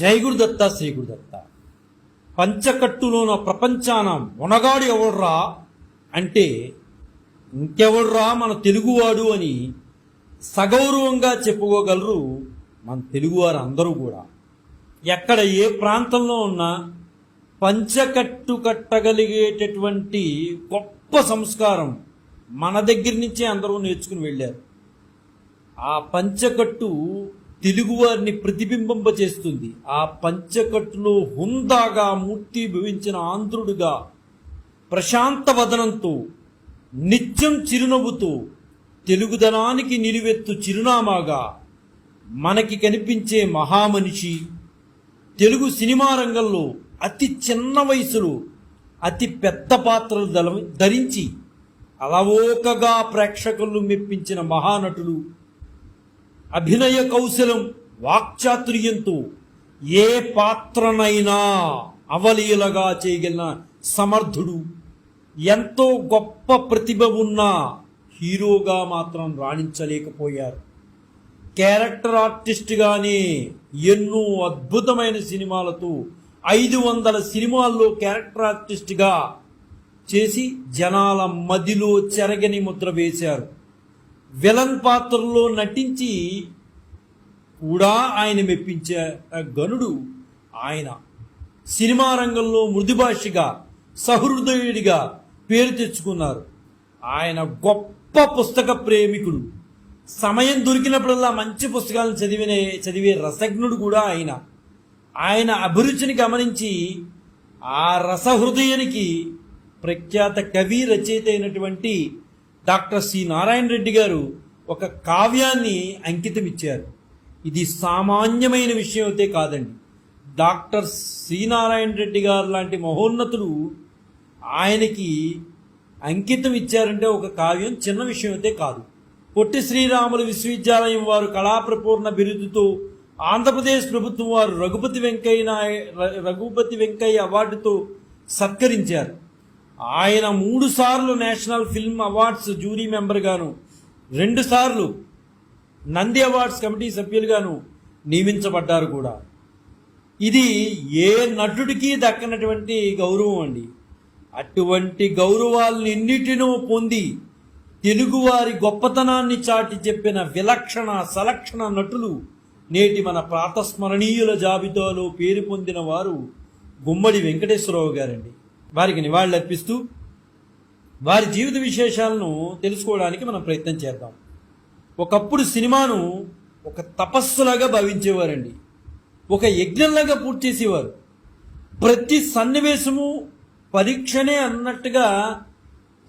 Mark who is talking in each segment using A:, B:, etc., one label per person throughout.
A: జై గురుదత్త శ్రీ గురుదత్త పంచకట్టులోన ప్రపంచాన మునగాడు ఎవడ్రా అంటే ఇంకెవడ్రా మన తెలుగువాడు అని సగౌరవంగా చెప్పుకోగలరు మన తెలుగువారు అందరూ కూడా. ఎక్కడ ఏ ప్రాంతంలో ఉన్నా పంచకట్టు కట్టగలిగేటటువంటి గొప్ప సంస్కారం మన దగ్గర నుంచే అందరూ నేర్చుకుని వెళ్ళారు. ఆ పంచకట్టు తెలుగువారిని ప్రతిబింబింప చేస్తుంది ఆ పంచకట్టులో హుందాగా మూర్తి భవించిన ఆంధ్రుడుగా ప్రశాంత వదనంతో నిత్యం చిరునవ్వుతో తెలుగుదనానికి నిలువెత్తు చిరునామాగా మనకి కనిపించే మహామనిషి తెలుగు సినిమా రంగంలో అతి చిన్న వయసులో అతి పెద్ద పాత్రలు దల- ధరించి అలవోకగా ప్రేక్షకులను మెప్పించిన మహానటుడు అభినయ కౌశలం వాక్చాతుర్యంతో ఏ పాత్రనైనా అవలీలగా చేయగలిగిన సమర్థుడు ఎంతో గొప్ప ప్రతిభ ఉన్న హీరోగా మాత్రం రాణించలేకపోయారు. క్యారెక్టర్ ఆర్టిస్ట్గానే ఎన్నో అద్భుతమైన సినిమాలతో ఐదు వందల సినిమాల్లో క్యారెక్టర్ ఆర్టిస్ట్గా చేసి జనాల మదిలో చెరగని ముద్ర వేశారు. విలన్ పాత్రలో నటించి కూడా ఆయన మెప్పించే గనుడు ఆయన. సినిమా రంగంలో మృదుభాషిగా సహృదయుడిగా పేరు తెచ్చుకున్నారు. ఆయన గొప్ప పుస్తక ప్రేమికుడు. సమయం దొరికినప్పుడల్లా మంచి పుస్తకాలను చదివిన చదివే రసజ్ఞుడు కూడా ఆయన. ఆయన అభిరుచిని గమనించి ఆ రసహృదయానికి ప్రఖ్యాత కవి రచయిత అయినటువంటి డాక్టర్ సి నారాయణ రెడ్డి గారు ఒక కావ్యాన్ని అంకితం ఇచ్చారు. ఇది సామాన్యమైన విషయం అయితే కాదండి. డాక్టర్ సి నారాయణ రెడ్డి గారు లాంటి మహోన్నతులు ఆయనకి అంకితం ఇచ్చారంటే ఒక కావ్యం చిన్న విషయం అయితే కాదు. పొట్టి శ్రీరాములు విశ్వవిద్యాలయం వారు కళాప్రపూర్ణ బిరుదుతో ఆంధ్రప్రదేశ్ ప్రభుత్వం వారు రఘుపతి వెంకయ్య నాయ- రఘుపతి వెంకయ్య అవార్డుతో సత్కరించారు. ఆయన మూడు సార్లు నేషనల్ ఫిల్మ్ అవార్డ్స్ జ్యూరీ మెంబర్గాను రెండు సార్లు నంది అవార్డ్స్ కమిటీ సభ్యులుగాను నియమించబడ్డారు కూడా. ఇది ఏ నటుడికి దక్కనటువంటి గౌరవం అండి. అటువంటి గౌరవాలన్నింటినో పొంది తెలుగువారి గొప్పతనాన్ని చాటి చెప్పిన విలక్షణ సలక్షణ నటులు నేటి మన ప్రాతస్మరణీయుల జాబితాలో పేరు పొందిన వారు గుమ్మడి వెంకటేశ్వరరావు గారండి. వారికి నివాళులర్పిస్తూ వారి జీవిత విశేషాలను తెలుసుకోవడానికి మనం ప్రయత్నం చేద్దాం. ఒకప్పుడు సినిమాను ఒక తపస్సులాగా భావించేవారండి. ఒక యజ్ఞంలాగా పూర్తి చేసేవారు. ప్రతి సన్నివేశము పరీక్షనే అన్నట్టుగా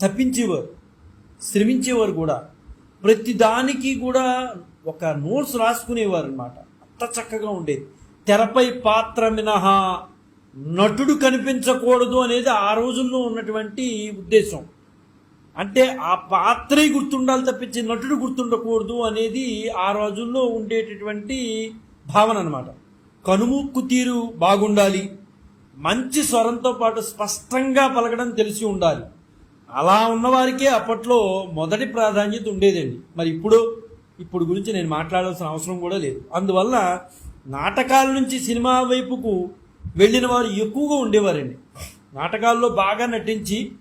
A: తప్పించేవారు. శ్రమించేవారు కూడా. ప్రతి దానికి కూడా ఒక నోట్స్ రాసుకునేవారు అనమాట అంత చక్కగా ఉండేది. తెరపై పాత్ర మినహా నటుడు కనిపించకూడదు అనేది ఆ రోజుల్లో ఉన్నటువంటి ఉద్దేశం. అంటే ఆ పాత్రే గుర్తుండాలి తప్పించి నటుడు గుర్తుండకూడదు అనేది ఆ రోజుల్లో ఉండేటటువంటి భావన అనమాట కనుముక్కు తీరు బాగుండాలి. మంచి స్వరంతో పాటు స్పష్టంగా పలకడం తెలిసి ఉండాలి. అలా ఉన్నవారికే అప్పట్లో మొదటి ప్రాధాన్యత ఉండేదండి. మరి ఇప్పుడు ఇప్పుడు గురించి నేను మాట్లాడాల్సిన అవసరం కూడా లేదు. అందువల్ల నాటకాల నుంచి సినిమా వైపుకు వెళ్ళిన వారు ఎక్కువగా ఉండేవారండి. నాటకాల్లో బాగా నటించి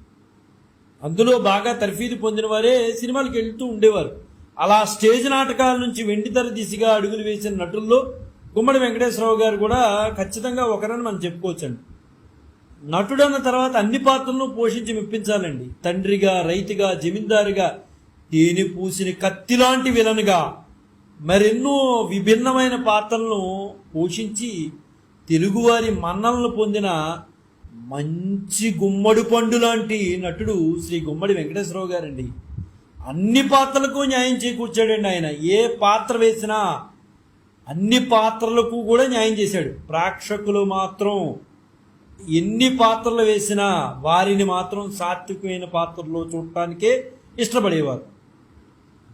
A: అందులో బాగా తర్ఫీదు పొందిన వారే సినిమాలకు వెళ్తూ ఉండేవారు. అలా స్టేజ్ నాటకాల నుంచి వెండితెర దిశగా అడుగులు వేసిన నటుల్లో గుమ్మడి వెంకటేశ్వరరావు గారు కూడా ఖచ్చితంగా ఒకరని మనం చెప్పుకోవచ్చండి. నటుడన్న తర్వాత అన్ని పాత్రలను పోషించి మెప్పించాలండి. తండ్రిగా రైతుగా జమీందారుగా తేనె పూసిన కత్తిలాంటి విలన్గా మరెన్నో విభిన్నమైన పాత్రలను పోషించి తెలుగువారి మన్నలను పొందిన మంచి గుమ్మడి పండు లాంటి నటుడు శ్రీ గుమ్మడి వెంకటేశ్వరరావు గారండి. అన్ని పాత్రలకు న్యాయం చేకూర్చాడండి ఆయన. ఏ పాత్ర వేసినా అన్ని పాత్రలకు కూడా న్యాయం చేశాడు. ప్రేక్షకులు మాత్రం ఎన్ని పాత్రలు వేసినా వారిని మాత్రం సాత్వికమైన పాత్రలో చూడటానికే ఇష్టపడేవారు.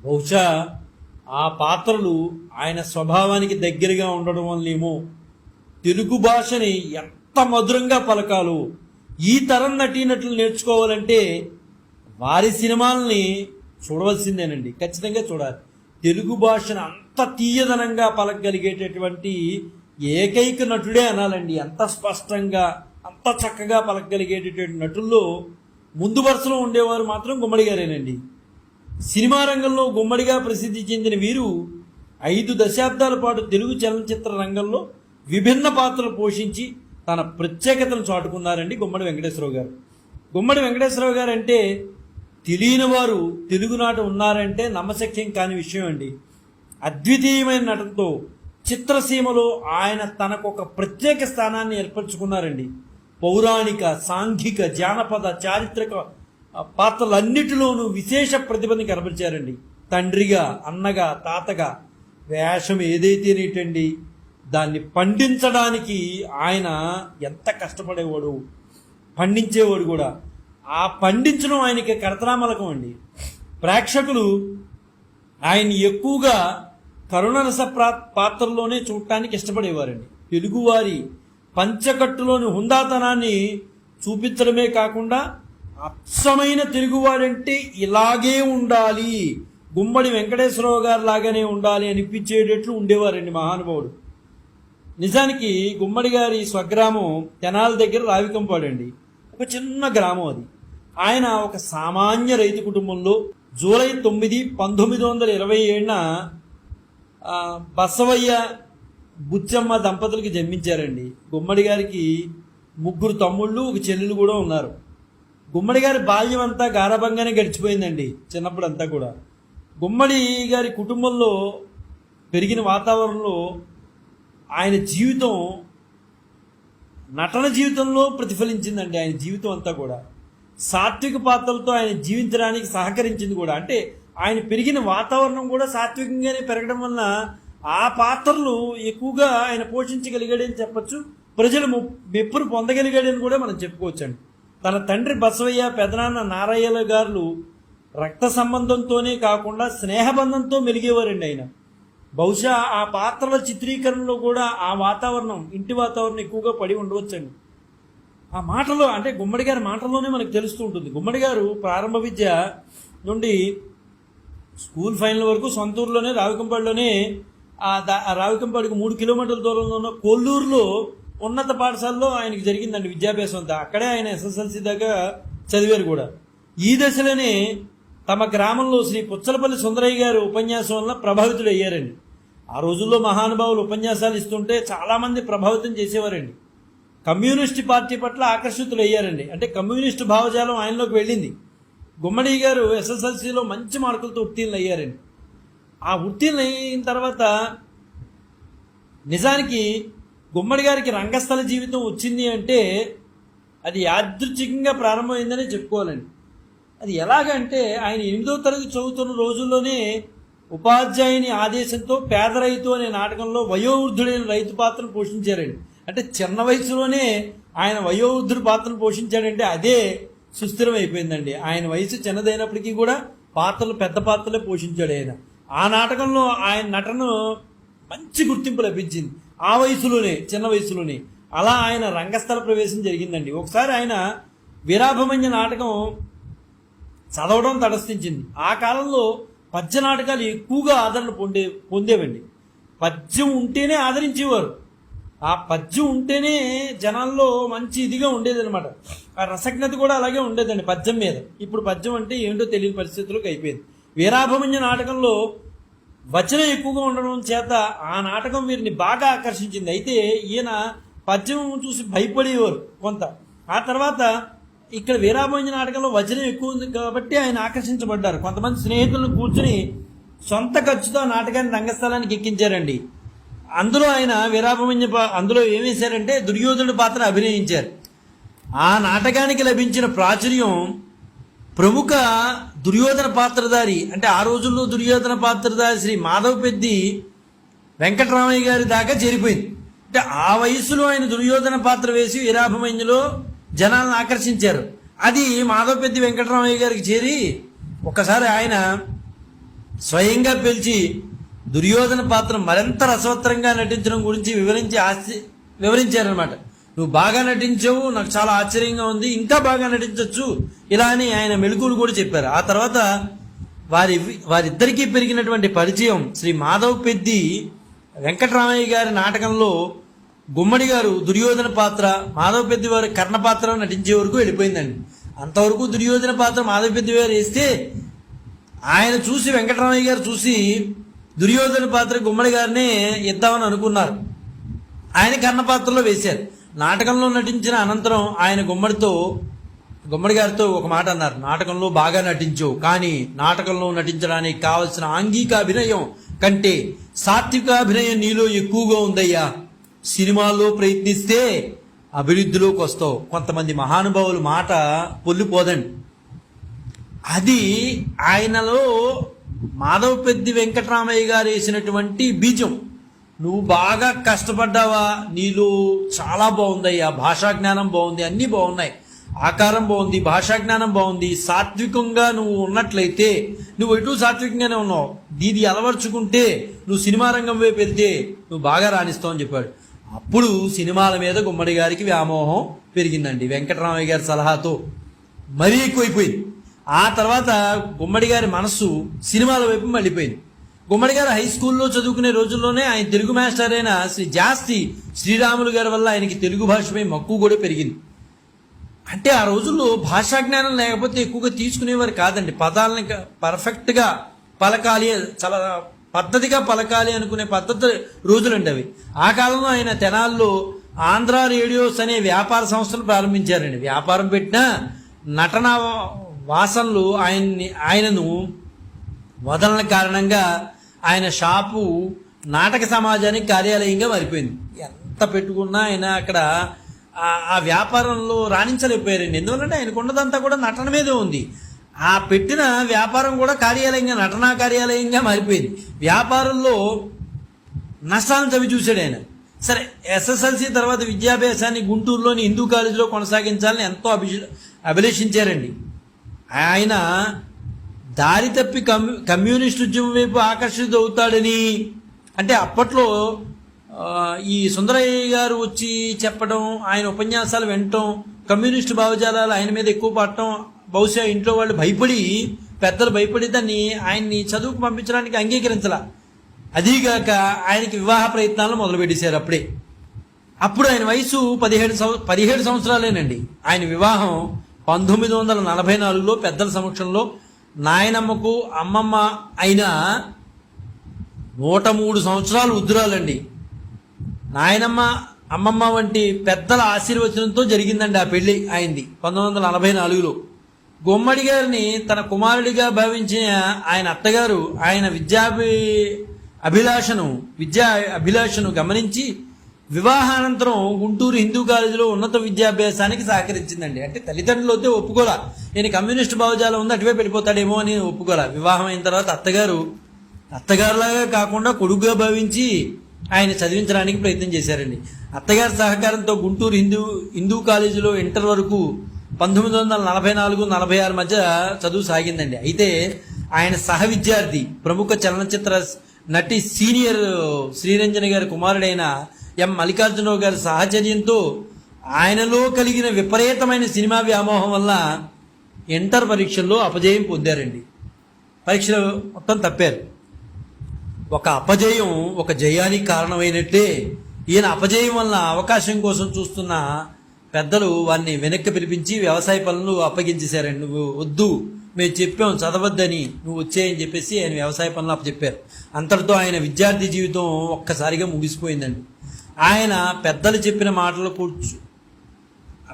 A: బహుశా ఆ పాత్రలు ఆయన స్వభావానికి దగ్గరగా ఉండడం వల్లేమో తెలుగు భాషని ఎంత మధురంగా పలకాలో ఈ తరం నటీనటులు నేర్చుకోవాలంటే వారి సినిమాల్ని చూడవలసిందేనండి. ఖచ్చితంగా చూడాలి. తెలుగు భాషను అంత తీయదనంగా పలకగలిగేటటువంటి ఏకైక నటుడే అనాలండి. అంత స్పష్టంగా అంత చక్కగా పలకగలిగేటటువంటి నటుల్లో ముందు వరుసలో ఉండేవారు మాత్రం గుమ్మడి గారేనండి. సినిమా రంగంలో గుమ్మడిగా ప్రసిద్ధి చెందిన వీరు ఐదు దశాబ్దాల పాటు తెలుగు చలనచిత్ర రంగంలో విభిన్న పాత్రలు పోషించి తన ప్రత్యేకతను చాటుకున్నారండి గుమ్మడి వెంకటేశ్వరరావు గారు. గుమ్మడి వెంకటేశ్వరరావు గారు అంటే తెలియని వారు తెలుగునాట ఉన్నారంటే నమ్మశక్యం కాని విషయం అండి అద్వితీయమైన నటనతో చిత్రసీమలో ఆయన తనకు ఒక ప్రత్యేక స్థానాన్ని ఏర్పరచుకున్నారండి. పౌరాణిక సాంఘిక జానపద చారిత్రక పాత్రలన్నిటిలోనూ విశేష ప్రతిభని కనపరిచారండి. తండ్రిగా అన్నగా తాతగా వేషం ఏదైతేనేటండి దాన్ని పండించడానికి ఆయన ఎంత కష్టపడేవాడు పండించేవాడు కూడా. ఆ పండించడం ఆయనకి కరతరామలకం అండి. ప్రేక్షకులు ఆయన ఎక్కువగా కరుణరస పాత్రలోనే చూడటానికి ఇష్టపడేవారండి. తెలుగువారి పంచకట్టులోని హుందాతనాన్ని చూపించడమే కాకుండా అచ్చమైన తెలుగువారంటే ఇలాగే ఉండాలి. గుమ్మడి వెంకటేశ్వరరావు గారు లాగానే ఉండాలి అనిపించేటట్లు ఉండేవారండి మహానుభావుడు. నిజానికి గుమ్మడి గారి స్వగ్రామం తెనాల దగ్గర రావికంపాడండి. ఒక చిన్న గ్రామం అది. ఆయన ఒక సామాన్య రైతు కుటుంబంలో జూలై తొమ్మిది పంతొమ్మిది వందల ఇరవై ఏడున బసవయ్య బుచ్చమ్మ దంపతులకి జన్మించారండి. గుమ్మడి గారికి ముగ్గురు తమ్ముళ్ళు ఒక చెల్లెలు కూడా ఉన్నారు. గుమ్మడి గారి బాల్యం అంతా గారభంగానే గడిచిపోయిందండి చిన్నప్పుడు అంతా కూడా. గుమ్మడి గారి కుటుంబంలో పెరిగిన వాతావరణంలో ఆయన జీవితం నటన జీవితంలో ప్రతిఫలించిందండి ఆయన జీవితం అంతా కూడా. సాత్విక పాత్రలతో ఆయన జీవించడానికి సహకరించింది కూడా. అంటే ఆయన పెరిగిన వాతావరణం కూడా సాత్వికంగానే పెరగడం వలన ఆ పాత్రలు ఎక్కువగా ఆయన పోషించగలిగాడని చెప్పచ్చు. ప్రజలు మెప్పును పొందగలిగాడని కూడా మనం చెప్పుకోవచ్చండి. తన తండ్రి బసవయ్య పెదనాన్న నారాయణ గారు రక్త సంబంధంతోనే కాకుండా స్నేహబంధంతో మెలిగేవారండి ఆయన. బహుశా ఆ పాత్రల చిత్రీకరణలో కూడా ఆ వాతావరణం ఇంటి వాతావరణం ఎక్కువగా పడి ఉండవచ్చండి. ఆ మాటలో అంటే గుమ్మడి గారి మాటల్లోనే మనకు తెలుస్తూ ఉంటుంది. గుమ్మడి గారు ప్రారంభ విద్య నుండి స్కూల్ ఫైనల్ వరకు సొంత ఊర్లోనే రావికంపాడులోనే ఆ దా- రావికంపాడికి మూడు కిలోమీటర్ల దూరంలో ఉన్న కొల్లూరులో ఉన్నత పాఠశాలలో ఆయనకి జరిగిందండి విద్యాభ్యాసం అంతా. అక్కడే ఆయన ఎస్ఎస్ఎల్సీ దాకా చదివారు కూడా. ఈ దశలోనే తమ గ్రామంలో శ్రీ పుచ్చలపల్లి సుందరయ్య గారు ఉపన్యాసం వల్ల ప్రభావితులు అయ్యారండి. ఆ రోజుల్లో మహానుభావులు ఉపన్యాసాలు ఇస్తుంటే చాలామంది ప్రభావితం చేసేవారండి. కమ్యూనిస్ట్ పార్టీ పట్ల ఆకర్షితులు అయ్యారండి. అంటే కమ్యూనిస్ట్ భావజాలం ఆయనలోకి వెళ్ళింది. గుమ్మడి గారు ఎస్ఎస్ఎల్సిలో మంచి మార్కులతో ఉత్తీర్ణులు అయ్యారండి. ఆ ఉత్తీర్ణులు అయిన తర్వాత నిజానికి గుమ్మడి గారికి రంగస్థల జీవితం వచ్చింది అంటే అది యాదృచ్ఛికంగా ప్రారంభమైందనే చెప్పుకోవాలండి. అది ఎలాగంటే ఆయన ఎనిమిదో తరగతి చదువుతున్న రోజుల్లోనే ఉపాధ్యాయుని ఆదేశంతో పేద రైతు అనే నాటకంలో వయోవృద్ధుడైన రైతు పాత్రను పోషించారండి. అంటే చిన్న వయసులోనే ఆయన వయోవృద్ధుడు పాత్రను పోషించాడంటే అదే సుస్థిరం అయిపోయిందండి ఆయన వయసు చిన్నదైనప్పటికీ కూడా పాత్రలు పెద్ద పాత్రలే పోషించాడు ఆయన. ఆ నాటకంలో ఆయన నటన మంచి గుర్తింపు లభించింది. ఆ వయసులోనే చిన్న వయసులోనే. అలా ఆయన రంగస్థల ప్రవేశం జరిగిందండి. ఒకసారి ఆయన వీరాభమన్య నాటకం చదవడం తటస్థించింది. ఆ కాలంలో పద్య నాటకాలు ఎక్కువగా ఆదరణ పొందే పొందేవండి. పద్యం ఉంటేనే ఆదరించేవారు. ఆ పద్యం ఉంటేనే జనాల్లో మంచి ఇదిగా ఉండేదన్నమాట. ఆ రసజ్ఞత కూడా అలాగే ఉండేదండి పద్యం మీద. ఇప్పుడు పద్యం అంటే ఏంటో తెలియని పరిస్థితులకు అయిపోయింది. వీరాభమన్య నాటకంలో వచనం ఎక్కువగా ఉండడం చేత ఆ నాటకం వీరిని బాగా ఆకర్షించింది. అయితే ఈయన పద్యం చూసి భయపడేవారు కొంత. ఆ తర్వాత ఇక్కడ వీరాభంజ నాటకంలో వచనం ఎక్కువ ఉంది కాబట్టి ఆయన ఆకర్షించబడ్డారు. కొంతమంది స్నేహితులను కూర్చుని సొంత ఖర్చుతో నాటకాన్ని రంగస్థలానికి ఎక్కించారండి. అందులో ఆయన వీరాభమంజ అందులో ఏం వేశారంటే దుర్యోధనుడి పాత్ర అభినయించారు. ఆ నాటకానికి లభించిన ప్రాచుర్యం ప్రముఖ దుర్యోధన పాత్రధారి అంటే ఆ రోజుల్లో దుర్యోధన పాత్రధారి శ్రీ మాధవ పెద్ది వెంకటరామయ్య గారి దాకా చేరిపోయింది. అంటే ఆ వయసులో ఆయన దుర్యోధన పాత్ర వేసి వీరాభమన్యులో జనాలను ఆకర్షించారు. అది మాధవపెద్ది వెంకటరామయ్య గారికి చేరి ఒకసారి ఆయన స్వయంగా పిలిచి దుర్యోధన పాత్ర మరింత రసవత్తరంగా నటించడం గురించి వివరించి ఆశ్చర్య వివరించారనమాట నువ్వు బాగా నటించావు నాకు చాలా ఆశ్చర్యంగా ఉంది ఇంకా బాగా నటించవచ్చు ఇలా అని ఆయన మెలకువలు కూడా చెప్పారు. ఆ తర్వాత వారి వారిద్దరికీ పెరిగినటువంటి పరిచయం శ్రీ మాధవ్ పెద్ది వెంకటరామయ్య గారి నాటకంలో గుమ్మడి గారు దుర్యోధన పాత్ర మాధవ పెద్ది వారి కర్ణ పాత్ర నటించే వరకు వెళ్ళిపోయిందండి. అంతవరకు దుర్యోధన పాత్ర మాధవ పెద్ది వారు వేస్తే ఆయన చూసి వెంకటరామయ్య గారు చూసి దుర్యోధన పాత్ర గుమ్మడి గారినే ఇద్దామని అనుకున్నారు. ఆయన కర్ణ పాత్రలో వేశారు. నాటకంలో నటించిన అనంతరం ఆయన గుమ్మడితో గుమ్మడి గారితో ఒక మాట అన్నారు. నాటకంలో బాగా నటించు కానీ నాటకంలో నటించడానికి కావలసిన ఆంగిక అభినయం కంటే సాత్వికాభినయం నీలో ఎక్కువగా ఉందయ్యా. సినిమాల్లో ప్రయత్నిస్తే అభివృద్ధిలోకి వస్తావు. కొంతమంది మహానుభావుల మాట పొల్లిపోదండి. అది ఆయనలో మాధవ పెద్ది వెంకటరామయ్య గారు వేసినటువంటి బీజం. నువ్వు బాగా కష్టపడ్డావా? నీలో చాలా బాగుందయ్యా భాషా జ్ఞానం బాగుంది. అన్నీ బాగున్నాయి. ఆకారం బాగుంది. భాషా జ్ఞానం బాగుంది. సాత్వికంగా నువ్వు ఉన్నట్లయితే నువ్వు ఎటు సాత్వికంగానే ఉన్నావు? దీది అలవర్చుకుంటే నువ్వు సినిమా రంగం వైపు వెళ్తే నువ్వు బాగా రాణిస్తావు అని చెప్పాడు. అప్పుడు సినిమాల మీద గుమ్మడి గారికి వ్యామోహం పెరిగిందండి. వెంకటరామయ్య గారి సలహాతో మరీ ఎక్కువైపోయింది. ఆ తర్వాత గుమ్మడి గారి మనస్సు సినిమాల వైపు మళ్ళీపోయింది. గుమ్మడి గారు హై స్కూల్లో చదువుకునే రోజుల్లోనే ఆయన తెలుగు మాస్టర్ అయిన శ్రీ జాస్తి శ్రీరాములు గారి వల్ల ఆయనకి తెలుగు భాషపై మక్కువ కూడా పెరిగింది. అంటే ఆ రోజుల్లో భాషా జ్ఞానం లేకపోతే ఎక్కువగా తీసుకునేవారు కాదండి. పదాలని పర్ఫెక్ట్గా పలకాలి చాలా పద్ధతిగా పలకాలి అనుకునే పద్ధతి రోజులండి అవి ఆ కాలంలో ఆయన తెనాల్లో ఆంధ్ర రేడియోస్ అనే వ్యాపార సంస్థను ప్రారంభించారండి. వ్యాపారం పెట్టిన నటన వాసనలు ఆయన్ని ఆయనను వదలన కారణంగా ఆయన షాపు నాటక సమాజానికి కార్యాలయంగా మారిపోయింది. ఎంత పెట్టుకున్నా ఆయన అక్కడ ఆ- ఆ వ్యాపారంలో రాణించలేకపోయారండి. ఎందువల్లంటే ఆయనకు ఉన్నదంతా కూడా నటన మీదే ఉంది. ఆ పెట్టిన వ్యాపారం కూడా కార్యాలయంగా నటనా కార్యాలయంగా మారిపోయింది. వ్యాపారంలో నష్టాలను చవి చూశాడు ఆయన. సరే ఎస్ఎస్ఎల్సి తర్వాత విద్యాభ్యాసాన్ని గుంటూరులోని హిందూ కాలేజీలో కొనసాగించాలని ఎంతో అభిష అభిలషించారండి. ఆయన దారి తప్పి కమ్యూ కమ్యూనిస్ట్ ఉద్యమం వైపు ఆకర్షితవుతాడని అంటే అప్పట్లో ఈ సుందరయ్య గారు వచ్చి చెప్పడం ఆయన ఉపన్యాసాలు వినటం కమ్యూనిస్ట్ భావజాలాలు ఆయన మీద ఎక్కువ పడటం బహుశా ఇంట్లో వాళ్ళు భయపడి పెద్దలు భయపడి దాన్ని ఆయన్ని చదువుకు పంపించడానికి అంగీకరించాల. అదీగాక ఆయనకి వివాహ ప్రయత్నాలు మొదలుపెట్టేశారు అప్పుడే. అప్పుడు ఆయన వయసు పదిహేడు సంవ పదిహేడు సంవత్సరాలేనండి. ఆయన వివాహం పంతొమ్మిది వందల నలభై నాలుగులో పెద్దల సమక్షంలో నాయనమ్మకు అమ్మమ్మ అయిన నూట మూడు సంవత్సరాలు ఉద్దురాలండి నాయనమ్మ అమ్మమ్మ వంటి పెద్దల ఆశీర్వచనంతో జరిగిందండి ఆ పెళ్ళి ఆయనది పంతొమ్మిది వందల నలభై నాలుగులో. గుమ్మడి గారిని తన కుమారుడిగా భావించిన ఆయన అత్తగారు ఆయన విద్యాభి అభిలాషను విద్యా అభిలాషను గమనించి వివాహానంతరం గుంటూరు హిందూ కాలేజీలో ఉన్నత విద్యాభ్యాసానికి సహకరించిందండి. అంటే తల్లిదండ్రులు అయితే ఒప్పుకోలా. నేను కమ్యూనిస్ట్ భావజాలం ఉంది అటువే వెళ్ళిపోతాడేమో అని ఒప్పుకోలా. వివాహం అయిన తర్వాత అత్తగారు అత్తగారులాగా కాకుండా కొడుకుగా భావించి ఆయన చదివించడానికి ప్రయత్నం చేశారండి. అత్తగారి సహకారంతో గుంటూరు హిందూ హిందూ కాలేజీలో ఇంటర్ వరకు పంతొమ్మిది వందల నలభై నాలుగు నలభై ఆరు మధ్య చదువు సాగిందండి. అయితే ఆయన సహ విద్యార్థి ప్రముఖ చలనచిత్ర నటి సీనియర్ శ్రీరంజని గారి కుమారుడైన ఎం మల్లికార్జునరావు గారి సాహచర్యంతో ఆయనలో కలిగిన విపరీతమైన సినిమా వ్యామోహం వల్ల ఇంటర్ పరీక్షల్లో అపజయం పొందారండి. పరీక్షలు మొత్తం తప్పారు. ఒక అపజయం ఒక జయానికి కారణమైనట్టే ఈయన అపజయం వల్ల అవకాశం కోసం చూస్తున్న పెద్దలు వారిని వెనక్కి పిలిపించి వ్యవసాయ పనులు అప్పగించేశారండి నువ్వు వద్దు మేము చెప్పాం చదవద్దని నువ్వు వచ్చేయని చెప్పేసి ఆయన వ్యవసాయ పనులు అప్పచెప్పారు. అంతటితో ఆయన విద్యార్థి జీవితం ఒక్కసారిగా ముగిసిపోయిందండి. ఆయన పెద్దలు చెప్పిన మాటలు కూర్చు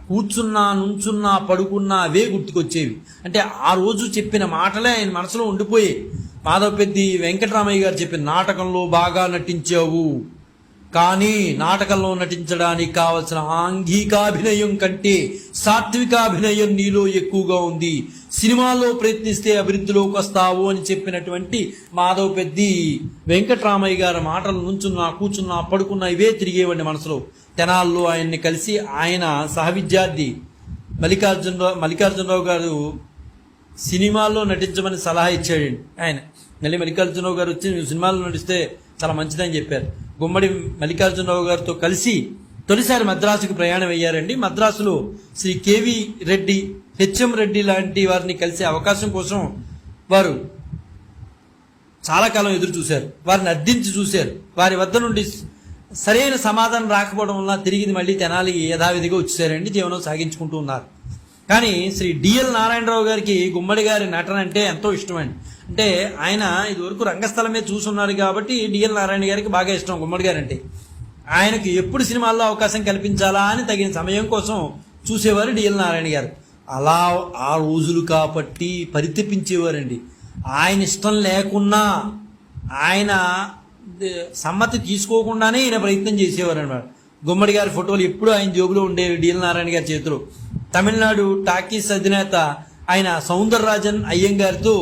A: కూర్చున్నా నుంచున్నా పడుకున్నా అవే గుర్తుకొచ్చేవి. అంటే ఆ రోజు చెప్పిన మాటలే ఆయన మనసులో ఉండిపోయాయి. మాధవ పెద్ది వెంకటరామయ్య గారు చెప్పిన నాటకంలో బాగా నటించావు. కానీ నాటకంలో నటించడానికి కావలసిన ఆంగికాభినయం కంటే సాత్వికాభినయం నీలో ఎక్కువగా ఉంది. సినిమాల్లో ప్రయత్నిస్తే అభివృద్ధిలోకి వస్తావు అని చెప్పినటువంటి మాధవ పెద్ది వెంకటరామయ్య గారి మాటలు నుంచున్నా కూర్చున్నా పడుకున్నా ఇవే తిరిగేవండి మనసులో. తెనాల్లో ఆయన్ని కలిసి ఆయన సహవిద్యార్థి మల్లికార్జునరావు మల్లికార్జునరావు గారు సినిమాల్లో నటించమని సలహా ఇచ్చాడండి ఆయన. మళ్ళీ మల్లికార్జునరావు గారు వచ్చి సినిమాల్లో నటిస్తే చాలా మంచిదని చెప్పారు. గుమ్మడి మల్లికార్జునరావు గారితో కలిసి తొలిసారి మద్రాసుకు ప్రయాణం అయ్యారండి. మద్రాసులో Shri K V Reddy H M Reddy లాంటి వారిని కలిసే అవకాశం కోసం వారు చాలా కాలం ఎదురు చూశారు. వారిని అర్థించి చూశారు. వారి వద్ద నుండి సరైన సమాధానం రాకపోవడం వల్ల తిరిగి మళ్ళీ తెనాలి యథావిధిగా వచ్చేసారండి. జీవనం సాగించుకుంటూ ఉన్నారు. కానీ శ్రీ డిఎల్ నారాయణరావు గారికి గుమ్మడి గారి నటన అంటే ఎంతో ఇష్టమండి. అంటే ఆయన ఇదివరకు రంగస్థలమే చూసున్నారు కాబట్టి డిఎల్ నారాయణ గారికి బాగా ఇష్టం గుమ్మడి గారు అంటే ఆయనకు ఎప్పుడు సినిమాల్లో అవకాశం కల్పించాలా అని తగిన సమయం కోసం చూసేవారు డిఎల్ నారాయణ గారు. అలా ఆ రోజులు కాబట్టి పరితపించేవారండి. ఆయన ఇష్టం లేకున్నా ఆయన సమ్మతి తీసుకోకుండానే ఈయన ప్రయత్నం చేసేవారు అనమాట గుమ్మడి గారి ఫోటోలు ఎప్పుడు ఆయన జోబులో ఉండేవి డిఎల్ నారాయణ గారి చేతిలో. తమిళనాడు టాకీస్ అధినేత ఆయన సౌందరరాజన్ అయ్యంగారితో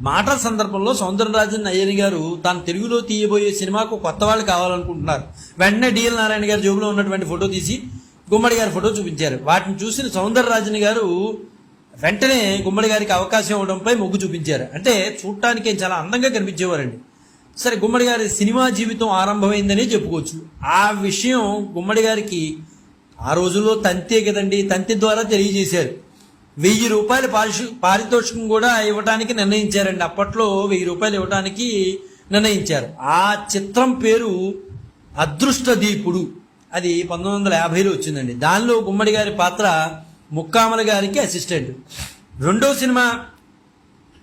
A: మాటల సందర్భంలో సౌందరరాజన్ అయ్యని గారు తాను తెలుగులో తీయబోయే సినిమాకు కొత్త వాళ్ళు కావాలనుకుంటున్నారు. వెంటనే డిఎల్ నారాయణ గారి జోబులో ఉన్నటువంటి ఫోటో తీసి గుమ్మడి గారి ఫోటో చూపించారు. వాటిని చూసిన సౌందరరాజన్ గారు వెంటనే గుమ్మడి గారికి అవకాశం ఇవ్వడంపై మొగ్గు చూపించారు. అంటే చూడటానికి చాలా అందంగా కనిపించేవారండి. సరే గుమ్మడి గారి సినిమా జీవితం ఆరంభమైందని చెప్పుకోవచ్చు. ఆ విషయం గుమ్మడి గారికి ఆ రోజుల్లో తంతే కదండి తంతి ద్వారా తెలియజేశారు. వెయ్యి రూపాయల పారిశు పారితోషికం కూడా ఇవ్వడానికి నిర్ణయించారండి. అప్పట్లో వెయ్యి రూపాయలు ఇవ్వడానికి నిర్ణయించారు. ఆ చిత్రం పేరు అదృష్ట దీపుడు. అది పంతొమ్మిది వందల యాభైలో వచ్చిందండి. దానిలో గుమ్మడి గారి పాత్ర ముక్కామల గారికి అసిస్టెంట్ రెండో సినిమా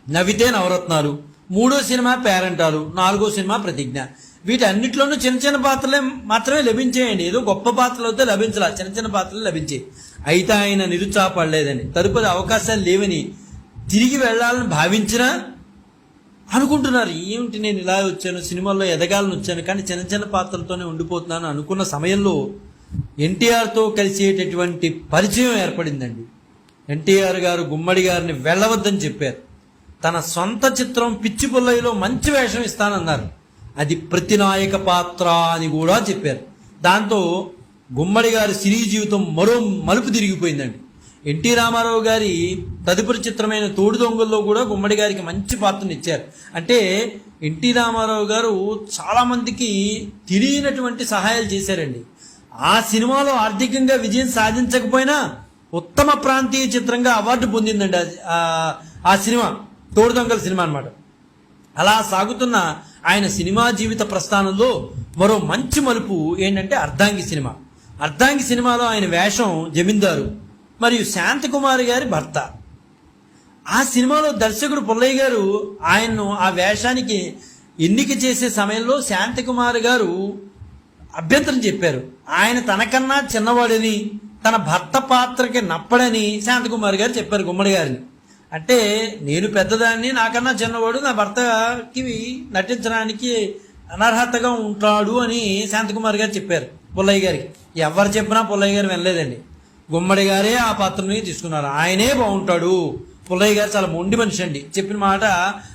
A: నవ్వితే నవరత్నాలు. మూడో సినిమా పేరంటాలు. నాలుగో సినిమా ప్రతిజ్ఞ. వీటన్నిటిలోనూ చిన్న చిన్న పాత్రలే మాత్రమే లభించేయండి. ఏదో గొప్ప పాత్రలు అయితే లభించాల. చిన్న చిన్న పాత్రలు లభించాయి. అయితే ఆయన నిరుత్సాహపడలేదని తదుపరి అవకాశాలు లేవని తిరిగి వెళ్ళాలని భావించినా అనుకుంటున్నారు. ఏమిటి నేను ఇలా వచ్చాను సినిమాల్లో ఎదగాలని వచ్చాను కానీ చిన్న చిన్న పాత్రలతోనే ఉండిపోతున్నాను అనుకున్న సమయంలో ఎన్టీఆర్తో కలిసేటటువంటి పరిచయం ఏర్పడిందండి. ఎన్టీఆర్ గారు గుమ్మడి గారిని వెళ్ళవద్దని చెప్పారు. తన సొంత చిత్రం పిచ్చి పుల్లయ్యలో మంచి వేషం ఇస్తానన్నారు. అది ప్రతినాయక పాత్ర అని కూడా చెప్పారు. దాంతో గుమ్మడి గారి సినీ జీవితం మరో మలుపు తిరిగిపోయిందండి. ఎన్టీ రామారావు గారి తదుపరి చిత్రమైన తోడు దొంగల్లో కూడా గుమ్మడి గారికి మంచి పాత్రను ఇచ్చారు. అంటే ఎన్టీ రామారావు గారు చాలామందికి తెలియనటువంటి సహాయాలు చేశారండి. ఆ సినిమాలో ఆర్థికంగా విజయం సాధించకపోయినా ఉత్తమ ప్రాంతీయ చిత్రంగా అవార్డు పొందిందండి అది- ఆ- సినిమా తోడు దొంగల సినిమా అన్నమాట. అలా సాగుతున్న ఆయన సినిమా జీవిత ప్రస్థానంలో మరో మంచి మలుపు ఏంటంటే అర్ధాంగి సినిమా. అర్ధాంగి సినిమాలో ఆయన వేషం జమీందారు మరియు శాంతకుమారి గారి భర్త. ఆ సినిమాలో దర్శకుడు పుల్లయ్య గారు ఆయన్ను ఆ వేషానికి ఎన్నిక చేసే సమయంలో శాంతకుమారి గారు అభ్యంతరం చెప్పారు. ఆయన తనకన్నా చిన్నవాడని తన భర్త పాత్రకి నప్పడని శాంతకుమారి గారు చెప్పారు గుమ్మడి గారిని. అంటే నేను పెద్దదాన్ని నాకన్నా చిన్నవాడు నా భర్తకి నటించడానికి అనర్హతగా ఉంటాడు అని శాంతకుమార్ గారు చెప్పారు పుల్లయ్య గారికి. ఎవరు చెప్పినా పుల్లయ్య గారు వినలేదండి. గుమ్మడి గారే ఆ పాత్రని తీసుకున్నారు. ఆయనే బాగుంటాడు. పుల్లయ్య గారు చాలా మొండి మనిషి అండి. చెప్పిన మాట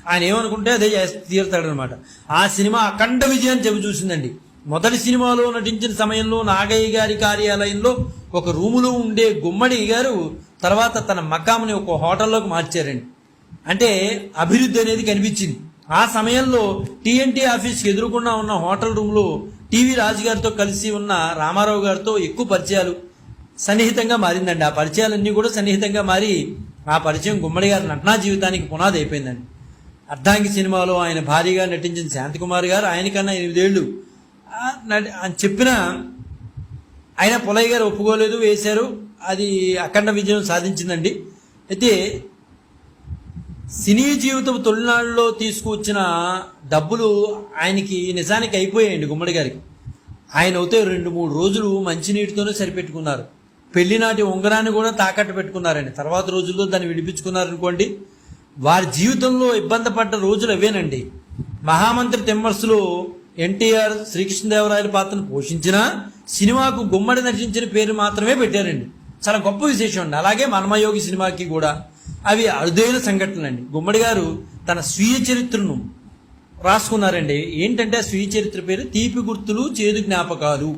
A: ఆయన ఏమనుకుంటే అదే చేసి తీరుతాడు అనమాట ఆ సినిమా అఖండ విజయాన్ని చెప్పి చూసిందండి. మొదటి సినిమాలో నటించిన సమయంలో నాగయ్య గారి కార్యాలయంలో ఒక రూములో ఉండే గుమ్మడి గారు తర్వాత తన మకాముని ఒక హోటల్లోకి మార్చారండి. అంటే అభివృద్ధి అనేది కనిపించింది. ఆ సమయంలో టీఎన్టీ ఆఫీస్కి ఎదురుకుండా ఉన్న హోటల్ రూమ్లో టీవీ రాజు గారితో కలిసి ఉన్న రామారావు గారితో ఎక్కువ పరిచయాలు సన్నిహితంగా మారిందండి. ఆ పరిచయాలన్నీ కూడా సన్నిహితంగా మారి ఆ పరిచయం గుమ్మడి గారి నటనా జీవితానికి పునాది అయిపోయిందండి. అర్ధాంగి సినిమాలో ఆయన భారీగా నటించిన శాంతకుమార్ గారు ఆయనకన్నా ఎనిమిదేళ్ళు. నటి- అని చెప్పిన ఆయన పులయ్య గారు ఒప్పుకోలేదు వేశారు. అది అఖండ విజయం సాధించిందండి. అయితే సినీ జీవితం తొలినాళ్ళలో తీసుకువచ్చిన డబ్బులు ఆయనకి నిజానికి అయిపోయాయండి గుమ్మడి గారికి. ఆయన అయితే రెండు మూడు రోజులు మంచినీటితోనే సరిపెట్టుకున్నారు. పెళ్ళినాటి ఉంగరాన్ని కూడా తాకట్టు పెట్టుకున్నారండి. తర్వాత రోజుల్లో దాన్ని విడిపించుకున్నారనుకోండి వారి జీవితంలో ఇబ్బంది పడ్డ రోజులు అవేనండి. మహామంత్రి తిమ్మర్సులో ఎన్టీఆర్ శ్రీకృష్ణదేవరాయల పాత్రను పోషించిన సినిమాకు గుమ్మడి నటించిన పేరు మాత్రమే పెట్టారండి. చాలా గొప్ప విశేషం అండి. అలాగే మనమయోగి సినిమాకి కూడా. అవి అరుదైన సంఘటనలండి. గుమ్మడి గారు తన స్వీయ చరిత్రను రాసుకున్నారండి. ఏంటంటే స్వీయ చరిత్ర పేరు తీపి గుర్తులు చేదు జ్ఞాపకాలు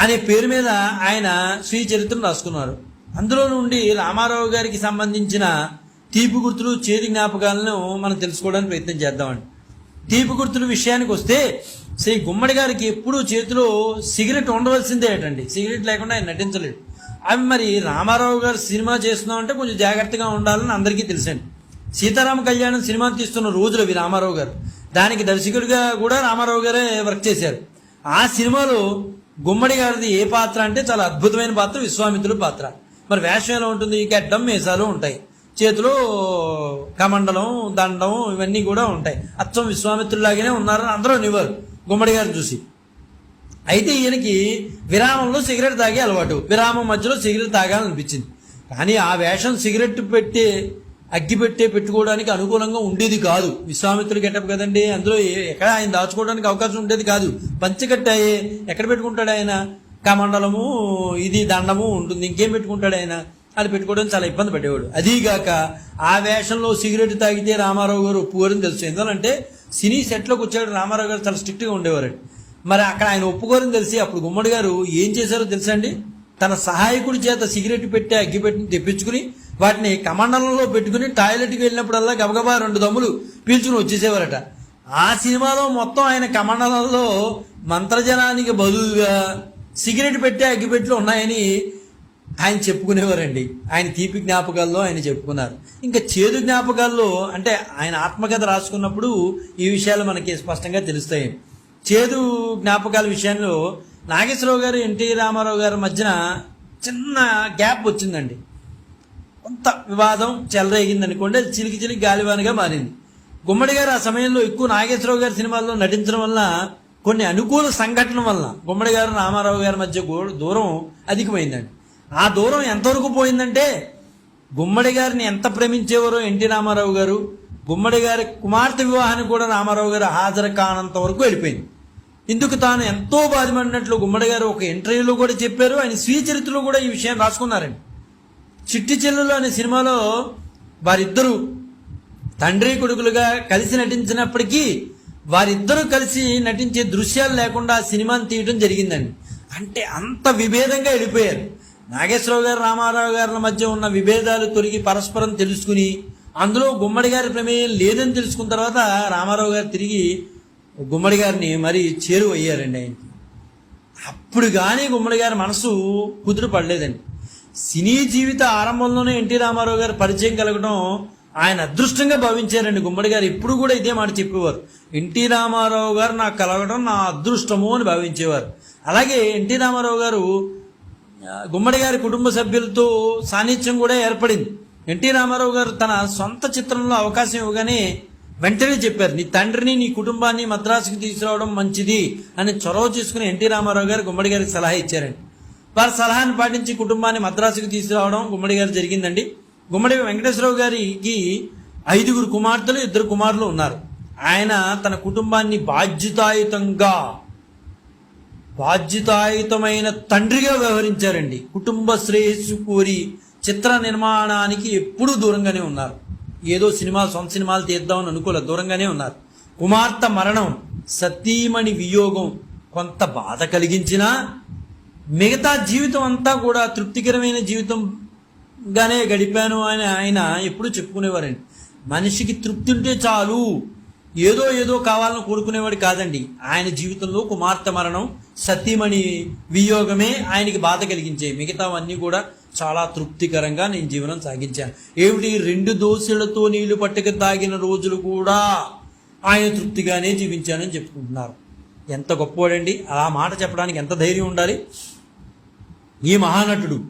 A: అనే పేరు మీద ఆయన స్వీయ చరిత్రను రాసుకున్నారు. అందులో నుండి రామారావు గారికి సంబంధించిన తీపి గుర్తులు చేదు జ్ఞాపకాలను మనం తెలుసుకోవడానికి ప్రయత్నం చేద్దామండి. తీపి గుర్తుల విషయానికి వస్తే శ్రీ గుమ్మడి గారికి ఎప్పుడూ చేతిలో సిగరెట్ ఉండవలసిందే అండి సిగరెట్ లేకుండా ఆయన నటించలేడు. అవి మరి రామారావు గారు సినిమా చేస్తున్నామంటే కొంచెం జాగ్రత్తగా ఉండాలని అందరికీ తెలుసండి. సీతారామ కళ్యాణం సినిమా తీస్తున్న రోజులు అవి రామారావు గారు. దానికి దర్శకుడిగా కూడా రామారావు గారే వర్క్ చేశారు. ఆ సినిమాలో గుమ్మడి గారిది ఏ పాత్ర అంటే చాలా అద్భుతమైన పాత్ర విశ్వామిత్రుల పాత్ర. మరి వేషం ఎలా ఉంటుంది? గడ్డం మీసాలు ఉంటాయి. చేతిలో కమండలం దండం ఇవన్నీ కూడా ఉంటాయి. అచ్చం విశ్వామిత్రులాగానే ఉన్నారని అందరూ అనేవారు. గుమ్మడి గారిని చూసి. అయితే ఈయనకి విరామంలో సిగరెట్ తాగే అలవాటు. విరామం మధ్యలో సిగరెట్ తాగాలనిపించింది. కానీ ఆ వేషం సిగరెట్ పెట్టే అగ్గి పెట్టే పెట్టుకోవడానికి అనుకూలంగా ఉండేది కాదు. విశ్వామిత్రుడు గెటప్ కదండి? అందులో ఎక్కడ ఆయన దాచుకోవడానికి అవకాశం ఉండేది కాదు. పంచకట్టాయే ఎక్కడ పెట్టుకుంటాడు ఆయన? కమండలము ఇది దండము ఉంటుంది. ఇంకేం పెట్టుకుంటాడు ఆయన? అది పెట్టుకోవడం చాలా ఇబ్బంది పడేవాడు. అదీగాక ఆ వేషంలో సిగరెట్ తాగితే రామారావు గారు ఒప్పుకోరని తెలుసు. ఎందుకంటే సినీ సెట్లోకి వచ్చాడు రామారావు గారు చాలా స్ట్రిక్ట్గా ఉండేవారండి మరి అక్కడ ఆయన ఒప్పుకోరని తెలిసి అప్పుడు గుమ్మడి గారు ఏం చేశారో తెలుసా అండి? తన సహాయకుడి చేత సిగరెట్ పెట్టి అగ్గి పెట్టి తెప్పించుకుని వాటిని కమండలంలో పెట్టుకుని టాయిలెట్కి వెళ్ళినప్పుడల్లా గబగబా రెండు దమ్ములు పీల్చుకుని వచ్చేసేవారట. ఆ సినిమాలో మొత్తం ఆయన కమండలంలో మంత్రజనానికి బదులుగా సిగరెట్ పెట్టే అగ్గిపెట్లు ఉన్నాయని ఆయన చెప్పుకునేవారండి. ఆయన తీపి జ్ఞాపకాల్లో ఆయన చెప్పుకున్నారు. ఇంకా చేదు జ్ఞాపకాల్లో అంటే ఆయన ఆత్మకథ రాసుకున్నప్పుడు ఈ విషయాలు మనకి స్పష్టంగా తెలుస్తాయి. చేదు జ్ఞాపకాల విషయంలో నాగేశ్వరరావు గారు ఎన్టీ రామారావు గారి మధ్యన చిన్న గ్యాప్ వచ్చిందండి. కొంత వివాదం చెలరేగింది అనుకోండి అది చిలికి చిలికి గాలివానగా మారింది. గుమ్మడి గారు ఆ సమయంలో ఎక్కువ నాగేశ్వరరావు గారి సినిమాల్లో నటించడం వల్ల కొన్ని అనుకూల సంఘటన వల్ల గుమ్మడి గారు రామారావు గారి మధ్య దూరం అధికమైందండి. ఆ దూరం ఎంతవరకు పోయిందంటే గుమ్మడి గారిని ఎంత ప్రేమించేవారో ఎన్టీ రామారావు గారు గుమ్మడి గారి కుమార్తె వివాహానికి కూడా రామారావు గారు హాజరు కానంత వరకు వెళ్ళిపోయింది. ఇందుకు తాను ఎంతో బాధపడినట్లు గుమ్మడి గారు ఒక ఇంటర్వ్యూలో కూడా చెప్పారు. ఆయన స్వీయ చరిత్రలో కూడా ఈ విషయం రాసుకున్నారండి. చిట్టి చెల్లెలు అనే సినిమాలో వారిద్దరూ తండ్రి కొడుకులుగా కలిసి నటించినప్పటికీ వారిద్దరూ కలిసి నటించే దృశ్యాలు లేకుండా ఆ సినిమాని తీయడం జరిగిందండి. అంటే అంత విభేదంగా వెళ్ళిపోయారు. నాగేశ్వరరావు గారు రామారావు గారి మధ్య ఉన్న విభేదాలు తొలగి పరస్పరం తెలుసుకుని అందులో గుమ్మడి గారి ప్రమేయం లేదని తెలుసుకున్న తర్వాత రామారావు గారు తిరిగి గుమ్మడి గారిని మరి చేరువయ్యారండి ఆయనకి అప్పుడు కానీ గుమ్మడి గారి మనసు కుదురు పడలేదండి. సినీ జీవిత ఆరంభంలోనే ఎన్టీ రామారావు గారు పరిచయం కలగడం ఆయన అదృష్టంగా భావించారండి గుమ్మడి గారు. ఇప్పుడు కూడా ఇదే మాట చెప్పేవారు. ఎన్టీ రామారావు గారు నాకు కలగడం నా అదృష్టము అని భావించేవారు. అలాగే ఎన్టీ రామారావు గారు గుమ్మడి గారి కుటుంబ సభ్యులతో సాన్నిధ్యం కూడా ఏర్పడింది. ఎన్టీ రామారావు గారు తన సొంత చిత్రంలో అవకాశం ఇవ్వగానే వెంటనే చెప్పారు నీ తండ్రిని నీ కుటుంబాన్ని మద్రాసుకి తీసుకురావడం మంచిది అని చొరవ చేసుకుని ఎన్టీ రామారావు గారు గుమ్మడి గారికి సలహా ఇచ్చారండి. వారి సలహాను పాటించి కుటుంబాన్ని మద్రాసుకి తీసుకురావడం గుమ్మడి గారు జరిగిందండి. గుమ్మడి వెంకటేశ్వరరావు గారికి ఐదుగురు కుమార్తెలు ఇద్దరు కుమారులు ఉన్నారు. ఆయన తన కుటుంబాన్ని బాధ్యతాయుతంగా బాధ్యతాయుతమైన తండ్రిగా వ్యవహరించారండి. కుటుంబ శ్రేయస్సు కోరి చిత్ర నిర్మాణానికి ఎప్పుడూ దూరంగానే ఉన్నారు. ఏదో సినిమాలు సొంత సినిమాలు తీద్దామని అనుకోలే. దూరంగానే ఉన్నారు. కుమార్తె మరణం సతీమణి వియోగం కొంత బాధ కలిగించినా మిగతా జీవితం అంతా కూడా తృప్తికరమైన జీవితంగానే గడిపాను అని ఆయన ఎప్పుడూ చెప్పుకునేవారండి. మనిషికి తృప్తి ఉంటే చాలు. ఏదో ఏదో కావాలని కోరుకునేవాడు కాదండి. ఆయన జీవితంలో కుమార్తె మరణం సతీమణి వియోగమే ఆయనకి బాధ కలిగించే మిగతావన్నీ కూడా చాలా తృప్తికరంగా నేను జీవనం సాగించాను. ఏమిటి? రెండు దోశలతో నీళ్ళు పట్టుకు తాగిన రోజులు కూడా ఆయన తృప్తిగానే జీవించానని చెప్పుకుంటున్నారు. ఎంత గొప్పవాడండి. ఆ మాట చెప్పడానికి ఎంత ధైర్యం ఉండాలి? ఈ మహానటుడు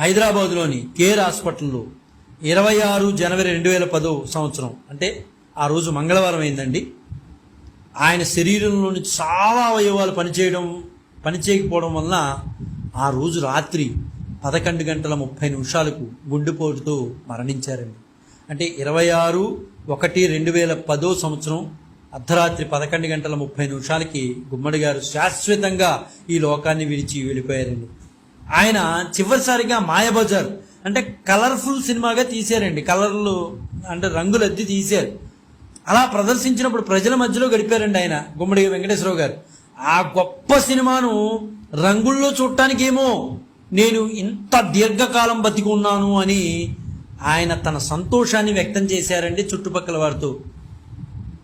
A: హైదరాబాద్లోని కేర్ హాస్పిటల్లో ఇరవై ఆరు జనవరి రెండు వేల పదో సంవత్సరం అంటే ఆ రోజు మంగళవారం అయిందండి. ఆయన శరీరంలోని చాలా అవయవాలు పనిచేయడం పనిచేయకపోవడం వలన ఆ రోజు రాత్రి పదకొండు గంటల ముప్పై నిమిషాలకు గుండెపోటుతో మరణించారండి. అంటే ఇరవై ఆరు ఒకటి రెండు వేల పదో సంవత్సరం అర్ధరాత్రి పదకొండు గంటల ముప్పై నిమిషాలకి గుమ్మడి గారు శాశ్వతంగా ఈ లోకాన్ని విడిచి వెళ్ళిపోయారండి. ఆయన చివరిసారిగా మాయాబజార్ అంటే కలర్ఫుల్ సినిమాగా తీశారండి. కలర్లు అంటే రంగులు అద్ది తీశారు. అలా ప్రదర్శించినప్పుడు ప్రజల మధ్యలో గడిపారండి ఆయన గుమ్మడి వెంకటేశ్వరరావు గారు. ఆ గొప్ప సినిమాను రంగుల్లో చూడటానికి ఏమో నేను ఇంత దీర్ఘకాలం బతికున్నాను అని ఆయన తన సంతోషాన్ని వ్యక్తం చేశారండి చుట్టుపక్కల వారితో.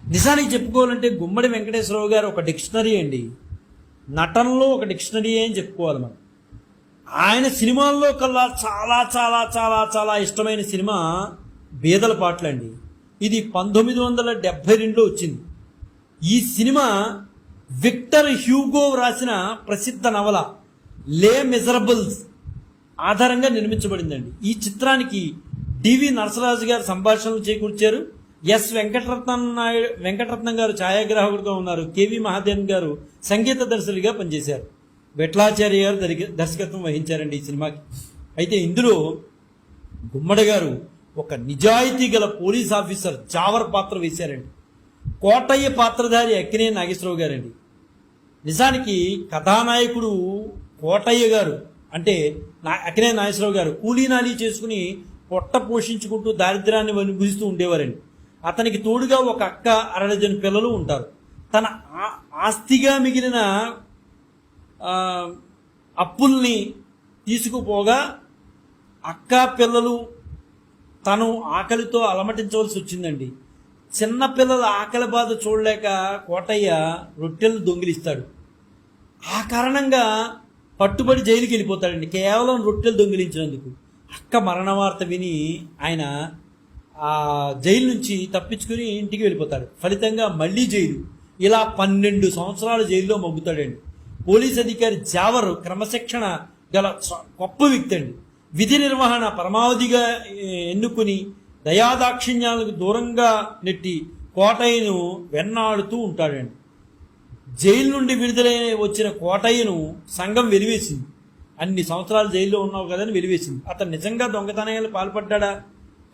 A: నిజానికి చెప్పుకోవాలంటే గుమ్మడి వెంకటేశ్వరరావు గారు ఒక డిక్షనరీ అండి. నటనలో ఒక డిక్షనరీ అని చెప్పుకోవాలి మనం. ఆయన సినిమాల్లో కల్లా చాలా చాలా చాలా చాలా ఇష్టమైన సినిమా బీదల పాటలండి. ఇది పంతొమ్మిది వందల డెబ్భై రెండులో వచ్చింది. ఈ సినిమా విక్టర్ హ్యూగో వ్రాసిన ప్రసిద్ధ నవల. లే మిజరబుల్స్ ఆధారంగా నిర్మించబడిందండి. ఈ చిత్రానికి డివి నరసరాజు గారు సంభాషణలు చేకూర్చారు. ఎస్ వెంకటరత్నం నాయుడు వెంకటరత్నం గారు ఛాయాగ్రాహకుడిగా ఉన్నారు. కేవి మహాదేవన్ గారు సంగీత దర్శకుడిగా పనిచేశారు. వెట్లాచార్య గారు దరి- దర్శకత్వం వహించారండి ఈ సినిమాకి. అయితే ఇందులో గుమ్మడి గారు ఒక నిజాయితీ గల పోలీస్ ఆఫీసర్ జావర్ పాత్ర వేశారండి. కోటయ్య పాత్రధారి అక్కినే నాగేశ్వరరావు గారండి. నిజానికి కథానాయకుడు కోటయ్య గారు అంటే నా అక్కినే నాగేశ్వరరావు గారు కూలీనాలి చేసుకుని పొట్ట పోషించుకుంటూ దారిద్ర్యాన్ని అనుభవిస్తూ ఉండేవారండి. అతనికి తోడుగా ఒక అక్క అరడజన్ పిల్లలు ఉంటారు. తన ఆస్తిగా మిగిలిన అప్పుల్ని తీసుకుపోగా అక్క పిల్లలు తను ఆకలితో అలమటించవలసి వచ్చిందండి. చిన్న పిల్లల ఆకలి బాధ చూడలేక కోటయ్య రొట్టెలు దొంగిలిస్తాడు. ఆ కారణంగా పట్టుబడి జైలుకి వెళ్ళిపోతాడండి. కేవలం రొట్టెలు దొంగిలించినందుకు. అక్క మరణ వార్త విని ఆయన ఆ జైలు నుంచి తప్పించుకుని ఇంటికి వెళ్ళిపోతాడు. ఫలితంగా మళ్ళీ జైలు. ఇలా పన్నెండు సంవత్సరాల జైల్లో మగ్గుతాడండి. పోలీస్ అధికారి జావర్ క్రమశిక్షణ గల గొప్ప వ్యక్తి అండి. విధి నిర్వహణ పరమావధిగా ఎన్నుకుని దయాదాక్షిణ్యాలకు దూరంగా నెట్టి కోటయ్యను వెన్నాడుతూ ఉంటాడండి. జైలు నుండి విడుదలై వచ్చిన కోటయ్యను సంఘం వెలివేసింది. అన్ని సంవత్సరాలు జైల్లో ఉన్నావు కదని వెలివేసింది. అతను నిజంగా దొంగతనాయాలు పాల్పడ్డా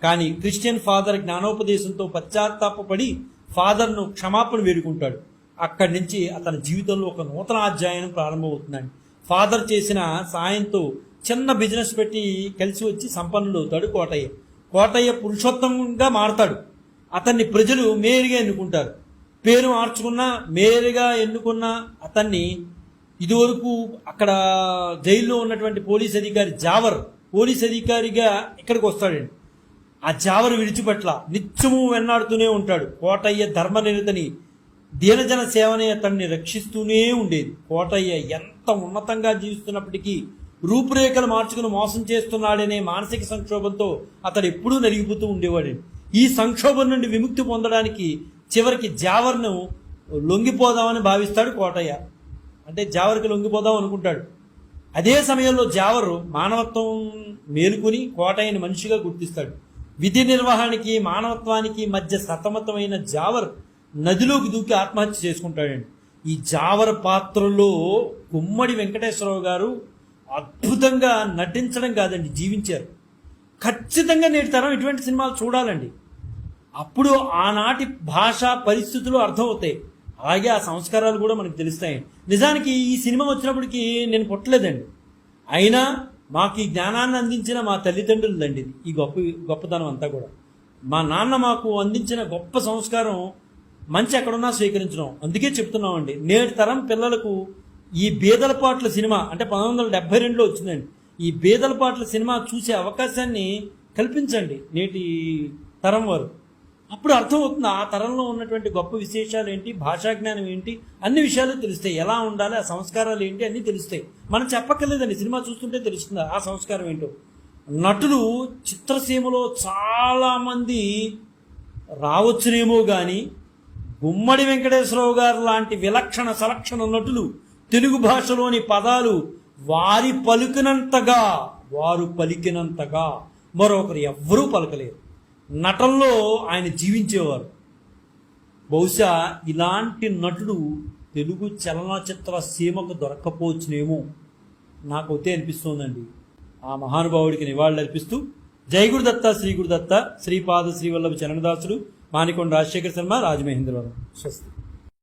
A: కానీ క్రిస్టియన్ ఫాదర్ జ్ఞానోపదేశంతో పశ్చాత్తాపపడి ఫాదర్ను క్షమాపణ వేడుకుంటాడు. అక్కడి నుంచి అతని జీవితంలో ఒక నూతన అధ్యాయం ప్రారంభమవుతుందండి. ఫాదర్ చేసిన సాయంతో చిన్న బిజినెస్ పెట్టి కలిసి వచ్చి సంపన్నుడు అవుతాడు కోటయ్య. కోటయ్య పురుషోత్తంగా మారతాడు. అతన్ని ప్రజలు మేరుగా ఎన్నుకుంటారు. పేరు మార్చుకున్న మేయర్గా ఎన్నుకున్న అతన్ని ఇదివరకు అక్కడ జైల్లో ఉన్నటువంటి పోలీస్ అధికారి జావర్ పోలీస్ అధికారిగా ఇక్కడికి వస్తాడండి. ఆ జావర్ విడిచిపట్ల నిత్యము వెన్నాడుతూనే ఉంటాడు. కోటయ్య ధర్మనిరతని దీనజన సేవనే అతన్ని రక్షిస్తూనే ఉండేది. కోటయ్య ఎంత ఉన్నతంగా జీవిస్తున్నప్పటికీ రూపురేఖలు మార్చుకుని మోసం చేస్తున్నాడనే మానసిక సంక్షోభంతో అతడు ఎప్పుడూ నలిగిపోతూ ఉండేవాడు ఈ సంక్షోభం నుండి విముక్తి పొందడానికి చివరికి జావర్ను లొంగిపోదామని భావిస్తాడు కోటయ్య. అంటే జావర్కి లొంగిపోదాం అనుకుంటాడు. అదే సమయంలో జావరు మానవత్వం మేలుకుని కోటయ్యని మనిషిగా గుర్తిస్తాడు. విధి నిర్వహణకి మానవత్వానికి మధ్య సతమతమైన జావర్ నదిలోకి దూకి ఆత్మహత్య చేసుకుంటాడండి. ఈ జావర పాత్రలో గుమ్మడి వెంకటేశ్వరరావు గారు అద్భుతంగా నటించడం కాదండి జీవించారు. ఖచ్చితంగా నేటి తరం ఇటువంటి సినిమాలు చూడాలండి. అప్పుడు ఆనాటి భాష పరిస్థితులు అర్థమవుతాయి. అలాగే ఆ సంస్కారాలు కూడా మనకు తెలుస్తాయి. నిజానికి ఈ సినిమా వచ్చినప్పటికి నేను పుట్టలేదండి. అయినా మాకు ఈ జ్ఞానాన్ని అందించిన మా తల్లిదండ్రులదండి ఇది ఈ గొప్ప గొప్పతనం అంతా కూడా. మా నాన్న మాకు అందించిన గొప్ప సంస్కారం మంచి ఎక్కడున్నా స్వీకరించడం. అందుకే చెప్తున్నామండి. నేటి తరం పిల్లలకు ఈ బీదల పాటల సినిమా అంటే పంతొమ్మిది వందల డెబ్బై రెండులో వచ్చిందండి. ఈ బీదల పాటల సినిమా చూసే అవకాశాన్ని కల్పించండి నేటి తరం వారు. అప్పుడు అర్థమవుతుంది ఆ తరంలో ఉన్నటువంటి గొప్ప విశేషాలు ఏంటి భాషా జ్ఞానం ఏంటి అన్ని విషయాలు తెలుస్తాయి. ఎలా ఉండాలి ఆ సంస్కారాలు ఏంటి అన్నీ తెలుస్తాయి. మనం చెప్పక్కర్లేదండి సినిమా చూస్తుంటే తెలుస్తుంది ఆ సంస్కారం ఏంటో. నటులు చిత్రసీమలో చాలామంది రావచ్చునేమో కానీ గుమ్మడి వెంకటేశ్వరరావు గారు లాంటి విలక్షణ సలక్షణ నటులు తెలుగు భాషలోని పదాలు వారి పలికినంతగా వారు పలికినంతగా మరొకరు ఎవ్వరూ పలకలేరు. నటనలో ఆయన జీవించేవారు. బహుశా ఇలాంటి నటుడు తెలుగు చలనచిత్ర సీమకు దొరక్కపోవచ్చునేమో నాకైతే అనిపిస్తోందండి. ఆ మహానుభావుడికి నివాళులు అర్పిస్తూ జై గురుదత్త శ్రీ గురుదత్త శ్రీపాద శ్రీవల్లభ చరణదాసుడు మానికొండ రాజశేఖర శర్మ రాజమహేంద్రవరం. స్వస్తి